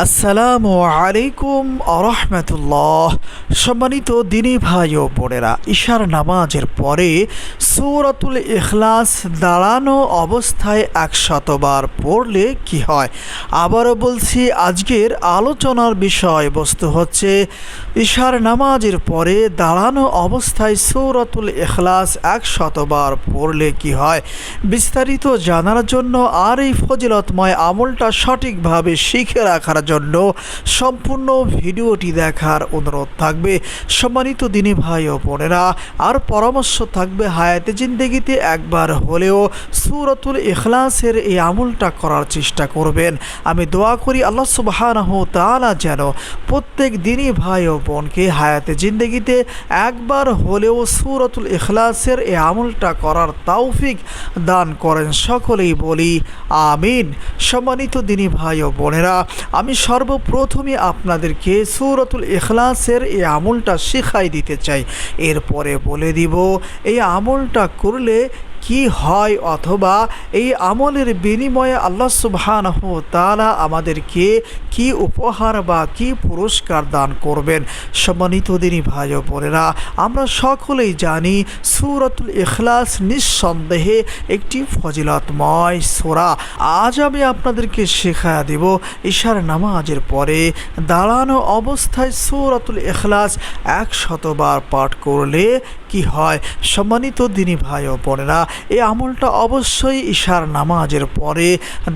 আসসালামু আলাইকুম আরহামতুল্লাহ। সম্মানিত দিনী ভাই ও বোনেরা, ঈশার নামাজের পরে সূরাতুল ইখলাস দাঁড়ানো অবস্থায় একশতবার পড়লে কি হয়? আবারও বলছি, আজকের আলোচনার বিষয়বস্তু হচ্ছে, ঈশার নামাজের পরে দাঁড়ানো অবস্থায় সূরাতুল ইখলাস একশতবার পড়লে কি হয়? বিস্তারিত জানার জন্য আর এই ফজিলতময় আমলটা সঠিকভাবে শিখে রাখার জন্য সম্পূর্ণ ভিডিওটি দেখার অনুরোধ থাকবে। সম্মানিত দিনী ভাই ও বোনেরা, আর পরামর্শ থাকবে হায়াতে জিন্দেগিতে একবার হলেও সুরতুল ইখলাসের এই আমলটা করার চেষ্টা করবেন। আমি দোয়া করি আল্লাহ সুবাহানহ তালা যেন প্রত্যেক দিনই ভাই ও বোনকে হায়াতে জিন্দেগিতে একবার হলেও সুরতুল ইখলাসের এই আমলটা করার তৌফিক দান করেন। সকলেই বলি, আমিন। সম্মানিত দিনী ভাই ও বোনেরা, আমি সর্বপ্রথমে আপনাদেরকে সুরতুল এখলাসের এই আমলটা শিখাই দিতে চাই। এরপরে বলে দিব, এই আমলটা করলে কি হয় অথবা এই আমলের বিনিময়ে আল্লাহ সুবহানাহ তাআলা আমাদেরকে কি উপহার বা কি পুরস্কার দান করবেন? সম্মানিত দিনী ভাই বোনেরা, আমরা সকলেই জানি সুরতুল ইখলাস নিঃসন্দেহে একটি ফজিলতময় সোরা। আজ আমি আপনাদেরকে শেখা দেব ঈশার নামাজের পরে দাঁড়ানো অবস্থায় সুরতুল ইখলাস এক শতবার পাঠ করলে কি হয়? সম্মানিত দিনী ভাই ও বোনেরা এই আমলটা অবশ্যই ঈশার নামাজের পরে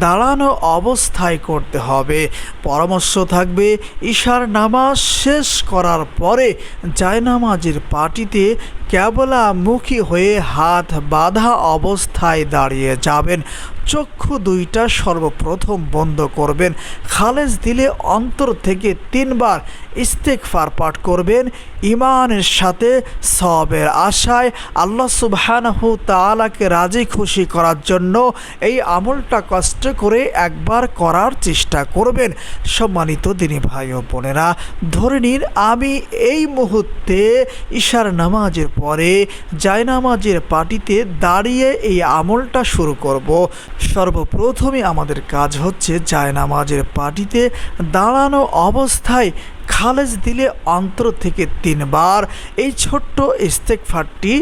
দাঁড়ানো অবস্থায় করতে হবে। পরামর্শ থাকবে, ঈশার নামাজ শেষ করার পরে জায়নামাজের পাটিতে কেবলামুখী হয়ে হাত বাঁধা অবস্থায় দাঁড়িয়ে যাবেন। চক্ষু দুইটা সর্বপ্রথম বন্ধ করবেন। খালেজ দিলে অন্তর থেকে তিনবার ইস্তেকফার পাঠ করবেন ইমানের সাথে সবের আশায় আল্লাহ সুবহানাহু তাআলাকে রাজি খুশি করার জন্য এই আমলটা কষ্ট করে একবার করার চেষ্টা করবেন। সম্মানিত দিনী ভাই ও বোনেরা, ধরে নিন আমি এই মুহূর্তে ঈশার নামাজের পরে জায়নামাজের পাটিতে দাঁড়িয়ে এই আমলটা শুরু করব। সর্বপ্রথমে আমাদের কাজ হচ্ছে জায়নামাজের পাটিতে দাঁড়ানো অবস্থায় খালেজ দিলে অন্তর থেকে তিনবার। এই ছোট্ট ইস্তেকফারটি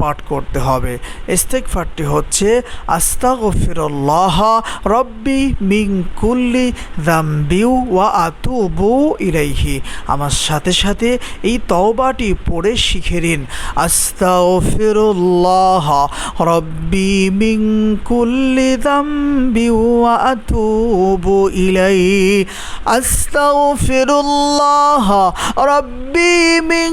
পাঠ করতে হবে। ইস্তেকফারটি হচ্ছে, আস্তাগফিরুল্লাহ রব্বি মিং কুল্লি দাম্বিউ ওয়া আতুবু ইলাইহি। আমার সাথে সাথে এই তওবাটি পড়ে শিখে নিন। আস্তাগফিরুল্লাহ রব্বি মিং কুল্লি দাম্বিউ ওয়া আতুবু ইলাইহি। আস্তাগফিরুল্লাহ রব্বি মিং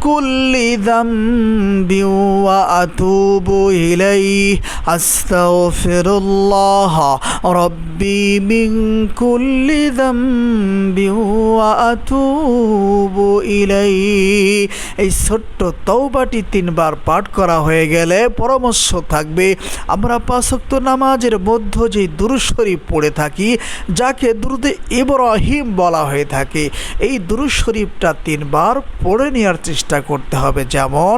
কুল্লি দাম্বিউ وأتوب إليه أستغفر الله ربي من كل ذنب وأتوب إليه এই ছোট্ট তৌবাটি তিনবার পাঠ করা হয়ে গেলে পরামর্শ থাকবে আমরা পাঁচক্ত নামাজের মধ্য যে দুরুশরীফ পড়ে থাকি যাকে দুরুদে ইব্রাহিম বলা হয়ে থাকে এই দুরুশরীফটা তিনবার পড়ে নেওয়ার চেষ্টা করতে হবে যেমন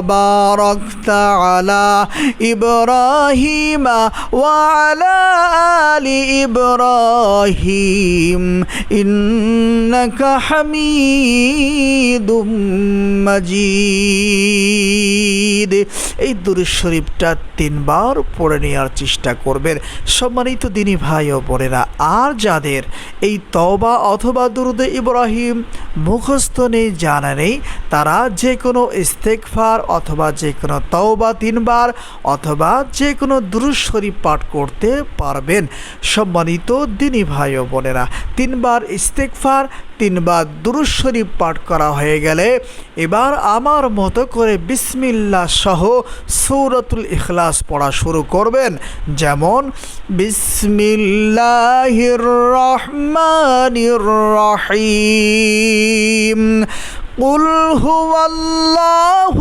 باركت على إبراهيم وعلى آل إبراهيم إنك حميد মাজিদ এই দুরুদ শরীফটা তিনবার পড়ে নেওয়ার চেষ্টা করবেন সম্মানিত দিনী ভাই ও বোনেরা আর যাদের এই তওবা অথবা দুরুদে ইব্রাহিম মুখস্থ নেই জানা নেই তারা যে কোনো ইস্তেকফার অথবা যে কোনো তওবা তিনবার অথবা যে কোনো দুরুজ শরীফ পাঠ করতে পারবেন। সম্মানিত দিনী ভাই ও বোনেরা, তিনবার ইস্তেকফার তিনবার দুরুজ শরীফ পাঠ করা হয়ে গেলে এবার আমার মতো করে বিসমিল্লা সহ সৌরতুল ইখলাস পড়া শুরু করবেন। যেমন, বিসমিল্লাহির রহমানির রহিম। قل هو الله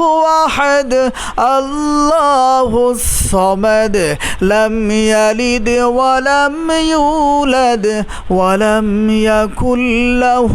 أحد الله الصمد لم يلد ولم يولد ولم يكن له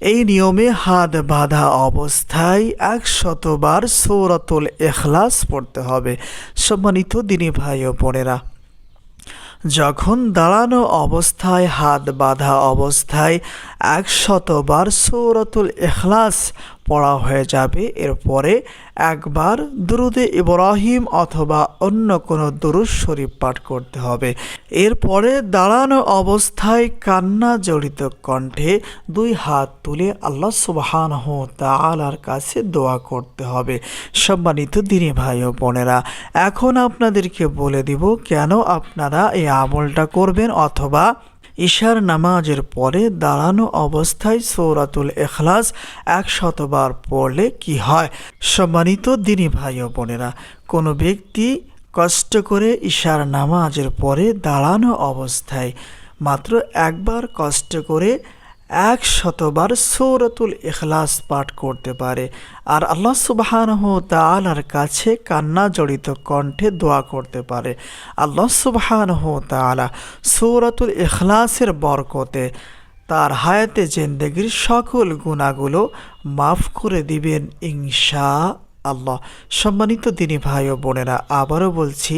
এই নিয়মে হাত বাঁধা অবস্থায় একশতবার সৌরাতুল এখলাস পড়তে হবে। সম্মানিত দিনী ভাই ও বোনেরা, যখন দাঁড়ানো অবস্থায়, হাত বাঁধা অবস্থায় একশতবার সৌরতুল এখলাস পড়া হয়ে যাবে। এরপরে একবার দুরুদে ইব্রাহিম অথবা অন্য কোনো দুরুদ শরীফ পাঠ করতে হবে। এরপরে দাঁড়ানো অবস্থায় কান্না জড়িত কণ্ঠে দুই হাত তুলে আল্লাহ সুবাহান তালার কাছে দোয়া করতে হবে। সম্মানিত দিনী ভাই ও বোনেরা, এখন আপনাদেরকে বলে দিব, কেন আপনারা এই আমলটা করবেন অথবা ঈশার নামাজের পরে দাঁড়ানো অবস্থায় সৌরাতুল এখলাস একশতবার পড়লে কি হয়? সম্মানিত দিনী ভাই ও বোনেরা, কোনো ব্যক্তি কষ্ট করে ঈশার নামাজের পরে দাঁড়ানো অবস্থায় মাত্র একবার কষ্ট করে এক শতবার সৌরতুল এখলাস পাঠ করতে পারে। আর আল্লাহ সুবাহানহ তালার কাছে কান্না জড়িত কণ্ঠে দোয়া করতে পারে। আল্লাহ সুবাহানহ তালা সৌরতুল এখলাসের বরকতে তার হায়াতে জেন্দেগির সকল গুণাগুলো মাফ করে দিবেন ইনশা আল্লাহ সম্মানিত দিনী ভাই ও বোনেরা, আবারও বলছি,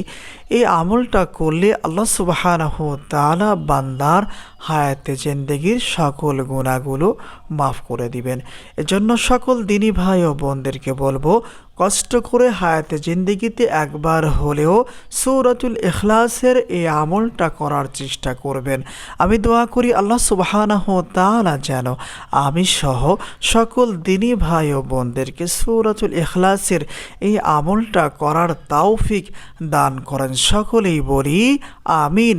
এই আমলটা করলে আল্লাহ সুবাহানহ তালা বান্দার হায়াতে জেন্দেগির সকল গুণাগুলো মাফ করে দিবেন। এজন্য সকল দিনী ভাই ও বোনদেরকে বলব, কষ্ট করে হায়াতে জিন্দিগিতে একবার হলেও সৌরাতুল ইখলাসের এই আমলটা করার চেষ্টা করবেন। আমি দোয়া করি আল্লাহ সুবাহানাহ তালা যেন আমি সহ সকল দিনী ভাই ও বোনদেরকে সৌরাতুল ইখলাসের এই আমলটা করার তাওফিক দান করেন। সকলেই বলি, আমিন।